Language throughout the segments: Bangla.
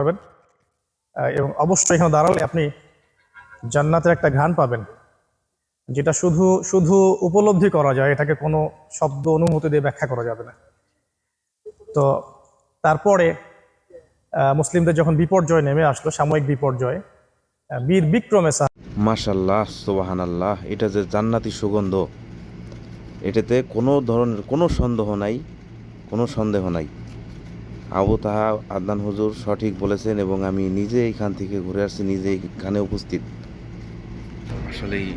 পারবেন আহ, এবং অবশ্যই এখানে দাঁড়ালে আপনি জান্নাতের একটা ঘ্রাণ পাবেন যেটা শুধু শুধু উপলব্ধি করা যায় এটাকে কোনো শব্দ অনুমতি দিয়ে ব্যাখ্যা করা যাবে না। তো তারপরে মুসলিমদের যখন বিপর্যয় নেমে আসলো সাময়িক বিপর্যয় বীর বিক্রমে সাহা মাশাল্লাহ সোবাহান আল্লাহ এটা যে জান্নাতি সুগন্ধ এটাতে কোনো ধরনের কোনো সন্দেহ নাই কোনো সন্দেহ নাই। আবু তাহা আদনান হুজুর সঠিক বলেছেন এবং আমি নিজে এখান থেকে ঘুরে আসছি, নিজে এখানে উপস্থিত। আসলেই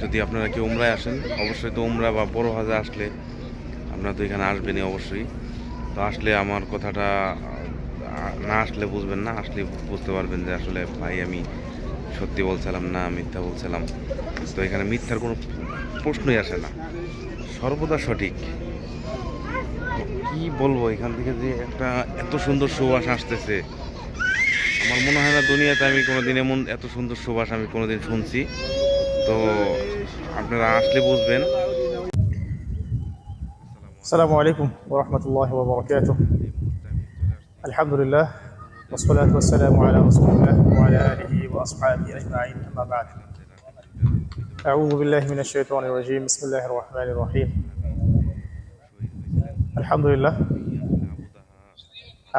যদি আপনারা কেউ উমরায় আসেন, অবশ্যই তো উমরা বা বড় হাজে আসলে আপনারা তো এখানে আসবেনই অবশ্যই। তো আসলে আমার কথাটা, না আসলে বুঝবেন না, আসলে বুঝতে পারবেন যে আসলে ভাই আমি সত্যি বলছিলাম না মিথ্যা বলছিলাম। তো এখানে মিথ্যার কোনো প্রশ্নই আসে না। সর্বদা সঠিক। কি বলবো এখান থেকে যে একটা এত সুন্দর সুবাস আসতেছে আমার মনে হয় না দুনিয়াতে আমি কোনোদিন এমন এত সুন্দর সুবাস আমি কোনোদিন শুনছি তো আপনারা আসলে বুঝবেন আসসালামু আলাইকুম ওরহমতুল্লাহ বরকাত আলহামদুলিল্লাহ والصلاة والسلام على رسول الله وعلى آله وأصحابه أجمعين أما بعد أعوذ بالله من الشيطان الرجيم بسم الله الرحمن الرحيم আলহামদুলিল্লাহ।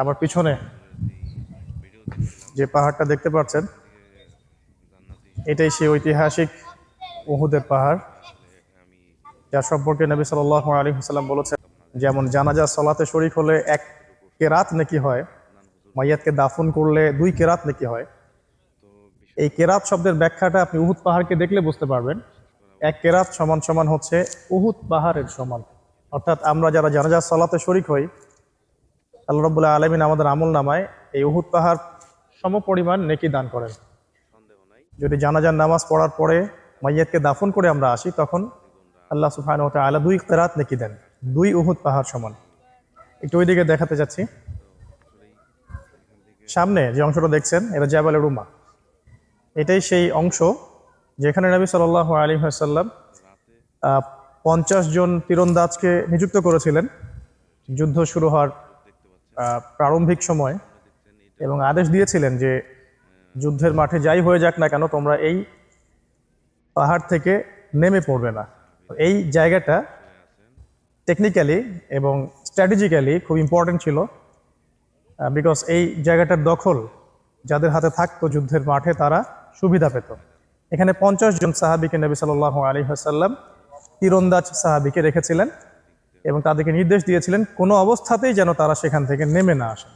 আমার পিছনে যে পাহাড়টা দেখতে পাচ্ছেন, এটাই সেই ঐতিহাসিক উহুদের পাহাড়। যার সম্পর্কে নবী সাল্লাহ আলী হাসাল্লাম বলেছেন, যেমন জানাজা, সলাতে শরিক হলে এক কেরাত নাকি হয়, মাইয়াতকে দাফন করলে দুই কেরাত নাকি হয়। এই কেরাত শব্দের ব্যাখ্যাটা আপনি উহুদ পাহাড়কে দেখলে বুঝতে পারবেন। এক কেরাত সমান সমান হচ্ছে উহুদ পাহাড়ের সমান। অর্থাৎ আমরা যারা জানাজার সলাতে শরিক হই, আল্লাহ রবুল্লাহ আলমিন আমাদের আমল নামায় এই উহুদ পাহাড় সম পরিমাণ নেকি দান করেন। যদি জানাজার নামাজ পড়ার পরে মাইয়াতকে দাফন করে আমরা আসি, তখন আল্লাহ সুফান ও তালা দুই কেরাত নেকি দেন, দুই উহুদ পাহাড় সমান। একটু ওইদিকে দেখাতে যাচ্ছি। সামনে যে অংশটা দেখছেন, এটা জাবাল রুমা এটাই সেই অংশ যেখানে নবী সাল আলী সাল্লাম পঞ্চাশ জন তীরন্দাজকে নিযুক্ত করেছিলেন। যুদ্ধ শুরু হওয়ার প্রারম্ভিক সময় এবং আদেশ দিয়েছিলেন যে যুদ্ধের মাঠে যাই হয়ে যাক না কেন, তোমরা এই পাহাড় থেকে নেমে পড়বে না। এই জায়গাটা টেকনিক্যালি এবং স্ট্র্যাটেজিক্যালি খুব ইম্পর্টেন্ট ছিল বিকজ এই জায়গাটার দখল যাদের হাতে থাকতো যুদ্ধের মাঠে তারা সুবিধা পেত। এখানে পঞ্চাশ জন সাহাবিকে নবী সাল্লাহ আলী হাসাল্লাম তীরন্দাজ সাহাবিকে রেখেছিলেন এবং তাদেরকে নির্দেশ দিয়েছিলেন, কোনো অবস্থাতেই যেন তারা সেখান থেকে নেমে না আসে।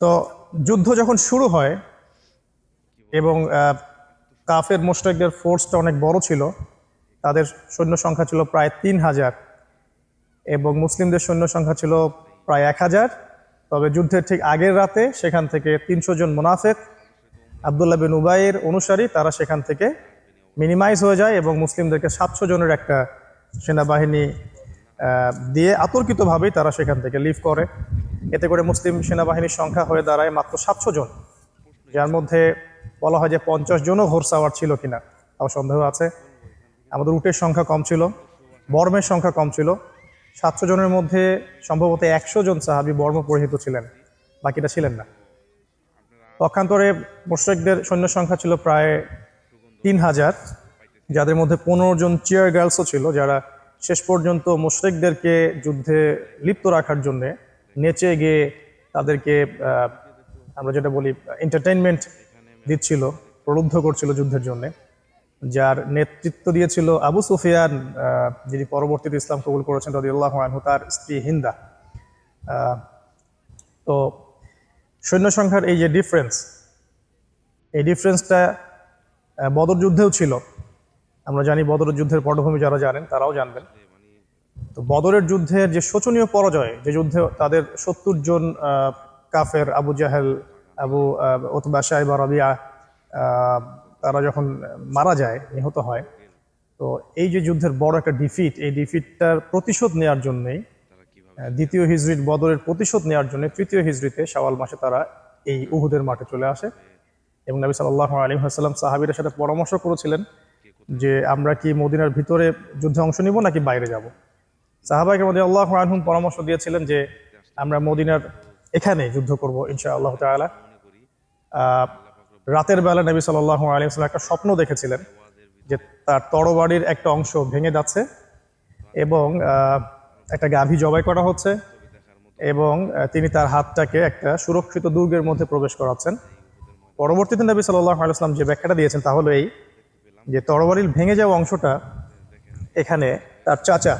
তো যুদ্ধ যখন শুরু হয় এবং কাফের মোস্টেকদের ফোর্সটা অনেক বড় ছিল, তাদের সৈন্য সংখ্যা ছিল প্রায় তিন হাজার এবং মুসলিমদের সৈন্য সংখ্যা ছিল প্রায় এক হাজার। তবে যুদ্ধের ঠিক আগের রাতে সেখান থেকে তিনশো জন মুনাফেক, আবদুল্লাহ বিন উবাইয়ের অনুসারী, তারা সেখান থেকে মিনিমাইজ হয়ে যায় এবং মুসলিমদেরকে সাতশো জনের একটা সেনাবাহিনী দিয়ে আতর্কিতভাবেই তারা সেখান থেকে লিভ করে। এতে করে মুসলিম সেনাবাহিনীর সংখ্যা হয়ে দাঁড়ায় মাত্র সাতশো জন, যার মধ্যে বলা হয় যে পঞ্চাশ জনও ঘোরসাওয়ার ছিল কিনা, তাও সন্দেহ আছে। আমাদের উটের সংখ্যা কম ছিল, বর্মের সংখ্যা কম ছিল। সাতশো জনের মধ্যে সম্ভবত একশো জন সাহাবি বর্ম পরিহিত ছিলেন, বাকিটা ছিলেন না। পক্ষান্তরে মোশেকদের সৈন্য সংখ্যা ছিল প্রায় তিন হাজার যাদের মধ্যে পনেরো জন চেয়ার গার্লসও ছিল, যারা শেষ পর্যন্ত মোশরেকদেরকে যুদ্ধে লিপ্ত রাখার জন্যে নেচে গিয়ে তাদেরকে আমরা যেটা বলি এন্টারটেইনমেন্ট দিচ্ছিল, প্রলুব্ধ করছিল যুদ্ধের জন্যে। যার নেতৃত্ব দিয়েছিল আবু সুফিয়ান যিনি পরবর্তীতে ইসলাম কবুল করেছেন রদিউল্লাহ আনহু, তার স্ত্রী হিন্দা। তো সৈন্য সংখ্যার এই যে ডিফারেন্স এই ডিফারেন্সটা বদর যুদ্ধেও ছিল। আমরা জানি বদর যুদ্ধের পটভূমি যারা জানেন, তারাও জানবেন। তো বদরের যুদ্ধের যে শোচনীয় পরাজয়, যে যুদ্ধে তাদের সত্তর জন কাফের, আবু জাহেল, আবু ওতবা সাহেব রবিয়া তারা যখন মারা যায়, নিহত হয়, তো এই যে যুদ্ধের বড় একটা ডিফিট এই ডিফিটটার প্রতিশোধ নেওয়ার জন্যই দ্বিতীয় হিজরির বদরের প্রতিশোধ নেওয়ার জন্য তৃতীয় হিজরিতে শাওয়াল মাসে তারা এই উহুদের মাঠে চলে আসে। এবং নবী সাল্লাহ আলী হাসাল্লাম সাহাবিরের সাথে পরামর্শ করেছিলেন যে আমরা কি মদিনার ভিতরে যুদ্ধে অংশ নিব নাকি বাইরে যাব। সাহাবাইকে মধ্যে আল্লাহ আনহুম পরামর্শ দিয়েছিলেন যে আমরা মদিনার এখানে যুদ্ধ করব ইনশা আল্লাহ তালা রাতের বেলা নবী সাল্লাহ আলিয়াল্লাম একটা স্বপ্ন দেখেছিলেন যে তার তরবারির একটা অংশ ভেঙে যাচ্ছে এবং একটা গাভী জবাই করা হচ্ছে এবং তিনি তার হাতটাকে একটা সুরক্ষিত দুর্গের মধ্যে প্রবেশ করাচ্ছেন। পরবর্তীতে নবী সাল্লাহ আলাইসলাম যে ব্যাখ্যাটা দিয়েছেন তা হলো এই যে তরবারির ভেঙে যাওয়া অংশটা এখানে তার চাচা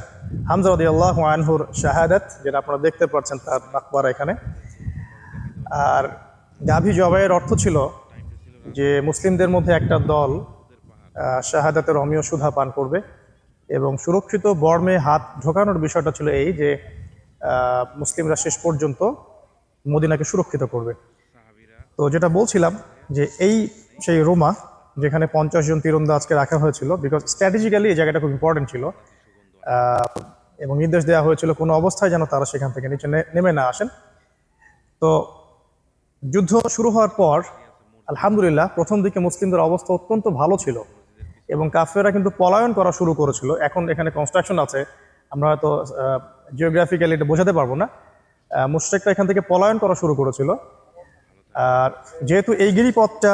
হামজা রদি আল্লাহ আনহুর শাহাদাত, যেটা আপনারা দেখতে পাচ্ছেন তার মাকবারা এখানে। আর গাভী জবাইয়ের অর্থ ছিল যে মুসলিমদের মধ্যে একটা দল শাহাদাতের অমীয় সুধা পান করবে এবং সুরক্ষিত বর্মে হাত ঢোকানোর বিষয়টা ছিল এই যে মুসলিমরা শেষ পর্যন্ত মদিনাকে সুরক্ষিত করবে। তো যেটা বলছিলাম যে এই সেই রোমা যেখানে পঞ্চাশ জন তীরন্দাজকে রাখা হয়েছিল বিকজ স্ট্র্যাটেজিক্যালি এই জায়গাটা খুব ইম্পর্টেন্ট ছিল এবং নির্দেশ দেওয়া হয়েছিল কোনো অবস্থায় যেন তারা সেখান থেকে নিচে নেমে না আসেন। তো যুদ্ধ শুরু হওয়ার পর, আলহামদুলিল্লাহ, প্রথম দিকে মুসলিমদের অবস্থা অত্যন্ত ভালো ছিল এবং কাফেরা কিন্তু পলায়ন করা শুরু করেছিল। এখন এখানে কনস্ট্রাকশন আছে, আমরা হয়তো জিওগ্রাফিক্যালি এটা বোঝাতে পারব না। মুশরেকরা এখান থেকে পলায়ন করা শুরু করেছিল। আর যেহেতু এই গিরিপথটা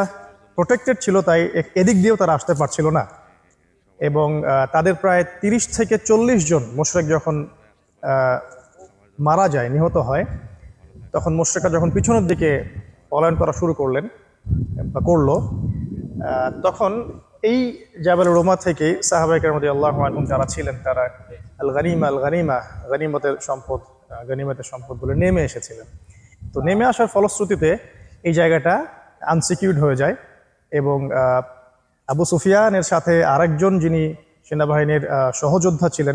প্রোটেক্টেড ছিল, তাই এদিক দিয়েও তারা আসতে পারছিল না। এবং তাদের প্রায় তিরিশ থেকে চল্লিশ জন মোশরেক যখন মারা যায়, নিহত হয়, তখন মোশরেকরা যখন পিছনের দিকে পলায়ন করা শুরু করলেন, বা করল তখন এই জাবাল রোমা থেকে সাহাবাইকের মধ্যে আল্লাহ আলম যারা ছিলেন, তারা আল গানিমা আল গানিমা গানিমতের সম্পদ গানিমতের সম্পদ বলে নেমে এসেছিলেন। তো নেমে আসার ফলশ্রুতিতে এই জায়গাটা আনসিকিউর্ড হয়ে যায় এবং আবু সুফিয়ানের সাথে আরেকজন যিনি সেনাবাহিনীর সহযোদ্ধা ছিলেন